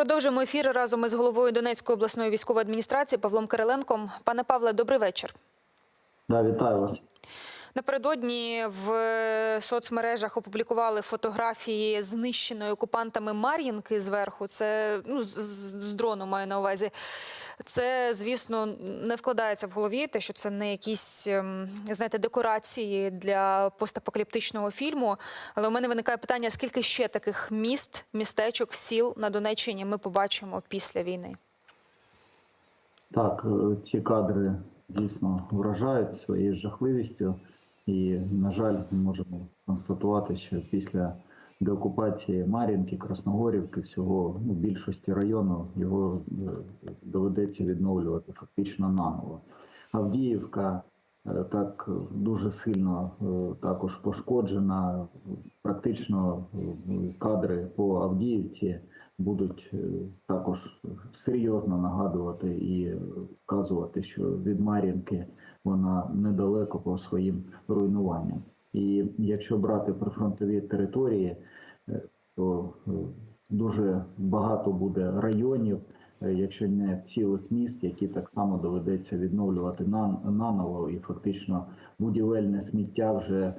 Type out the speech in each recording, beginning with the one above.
Продовжуємо ефір разом із головою Донецької обласної військової адміністрації Павлом Кириленком. Пане Павле, добрий вечір. Да, вітаю вас. Напередодні в соцмережах опублікували фотографії знищеної окупантами Мар'їнки зверху. Це ну, з, з- з дрону маю на увазі. Це, звісно, не вкладається в голові, те, що це не якісь ем, знаєте, декорації для постапокаліптичного фільму. Але у мене виникає питання: скільки ще таких міст, містечок, сіл на Донеччині ми побачимо після війни? Так, е, ці кадри дійсно вражають своєю жахливістю, і, на жаль, ми можемо констатувати, що після деокупації Мар'їнки, Красногорівки, всього ну, більшості району його е, доведеться відновлювати фактично наново. Авдіївка е, так дуже сильно е, також пошкоджена. Практично кадри по Авдіївці будуть також серйозно нагадувати і вказувати, що від Мар'їнки вона недалеко по своїм руйнуванням. І якщо брати прифронтові території, е, то е, дуже багато буде районів, е, якщо не цілих міст, які так само доведеться відновлювати наново і фактично будівельне сміття вже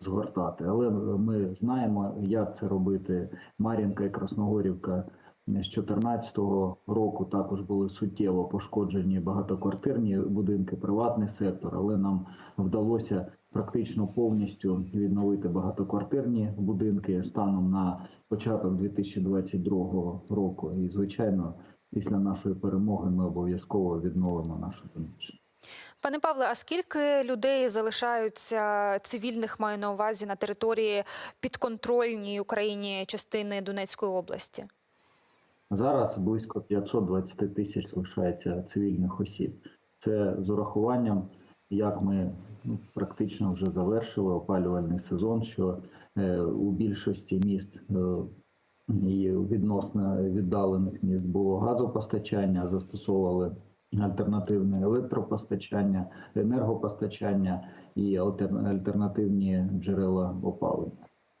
згортати. Але ми знаємо, як це робити. Мар'їнка і Красногорівка з 2014 року також були суттєво пошкоджені багатоквартирні будинки, приватний сектор, але нам вдалося практично повністю відновити багатоквартирні будинки станом на початок 2022 року. І, звичайно, після нашої перемоги ми обов'язково відновимо нашу Донеччину. Пане Павле, а скільки людей залишаються цивільних, маю на увазі на території підконтрольній Україні частини Донецької області? Зараз близько 520 тисяч лишається цивільних осіб. Це з урахуванням, як ми ну, практично вже завершили опалювальний сезон, що е, у більшості міст е, і відносно віддалених міст було газопостачання, застосовували альтернативне електропостачання, енергопостачання і альтер- альтернативні джерела опалення.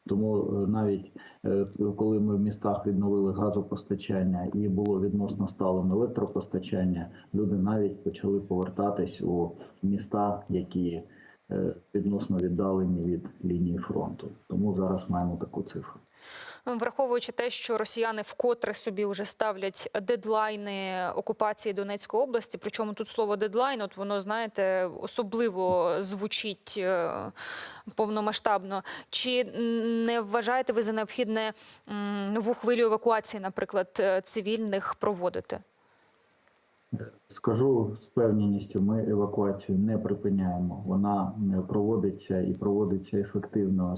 Тому е, навіть е, коли ми в містах відновили газопостачання і було відносно сталим електропостачання, люди навіть почали повертатись у міста, які е, відносно віддалені від лінії фронту. Тому зараз маємо таку цифру. Враховуючи те, що росіяни вкотре собі вже ставлять дедлайни окупації Донецької області, причому тут слово дедлайн, от воно знаєте, особливо звучить е, повномасштабно. Чи не вважаєте ви за необхідне нову хвилю евакуації, наприклад, е, цивільних проводити? Скажу з певністю, ми евакуацію не припиняємо. Вона е, проводиться і проводиться ефективно,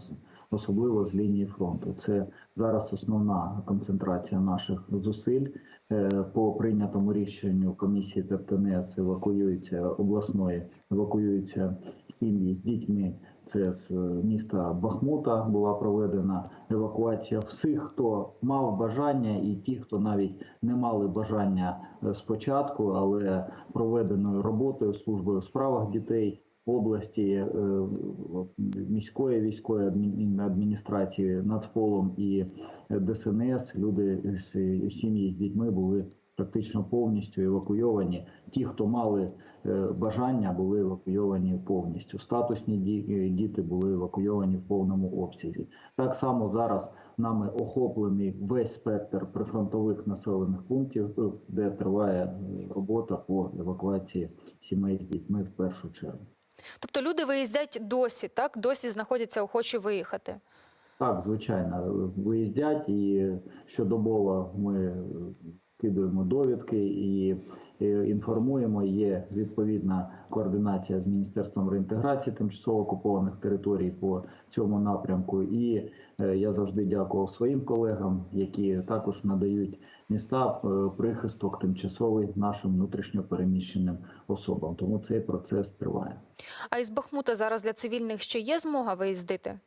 особливо з лінії фронту. Це зараз основна концентрація наших зусиль. Е, По прийнятому рішенню комісії ТЕПТНС евакуюються обласної, евакуюються сім'ї з дітьми. Це з е, міста Бахмута була проведена евакуація всіх, хто мав бажання, і ті, хто навіть не мали бажання е, спочатку, але проведеною роботою службою у справах дітей області, е, міської військової адмін- адміністрації, Нацполом і е, ДСНС, люди з сім'ї з дітьми були практично повністю евакуйовані. Ті, хто мали е, бажання, були евакуйовані повністю. Статусні ді- діти були евакуйовані в повному обсязі. Так само зараз нами охоплений весь спектр прифронтових населених пунктів, де триває робота по евакуації сімей з дітьми в першу чергу. Тобто люди виїздять досі, так досі знаходяться охочі виїхати. Так, звичайно, виїздять і щодобово ми кидаємо довідки і інформуємо. Є відповідна координація з Міністерством реінтеграції тимчасово окупованих територій по цьому напрямку. І е, я завжди дякував своїм колегам, які також надають міста е, прихисток тимчасовий нашим внутрішньо переміщеним особам. Тому цей процес триває. А із Бахмута зараз для цивільних ще є змога виїздити?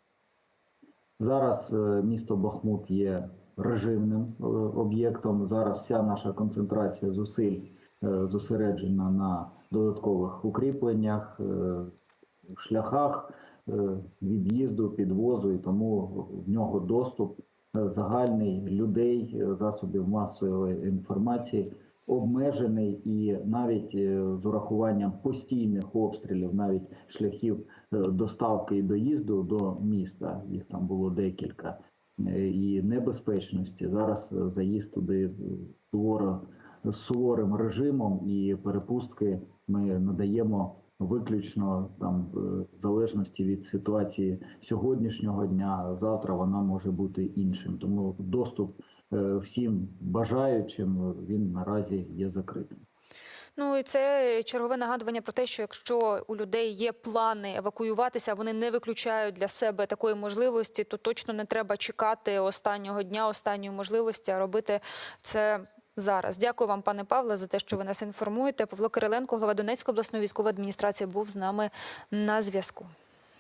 Зараз е, місто Бахмут є режимним е, об'єктом. Зараз вся наша концентрація зусиль зосереджена на додаткових укріпленнях, шляхах від'їзду, підвозу, і тому в нього доступ загальний людей, засобів масової інформації обмежений і навіть е, з урахуванням постійних обстрілів, навіть шляхів е, доставки і доїзду до міста, їх там було декілька, е, і небезпечності. Зараз заїзд туди суворим режимом і перепустки ми надаємо виключно там е, в залежності від ситуації сьогоднішнього дня. Завтра вона може бути іншим. Тому доступ е, всім бажаючим він наразі є закритим. Ну і це чергове нагадування про те, що якщо у людей є плани евакуюватися, вони не виключають для себе такої можливості, то точно не треба чекати останнього дня, останньої можливості, а робити це. Зараз дякую вам, пане Павле, за те, що ви нас інформуєте. Павло Кириленко, голова Донецької обласної військової адміністрації, був з нами на зв'язку.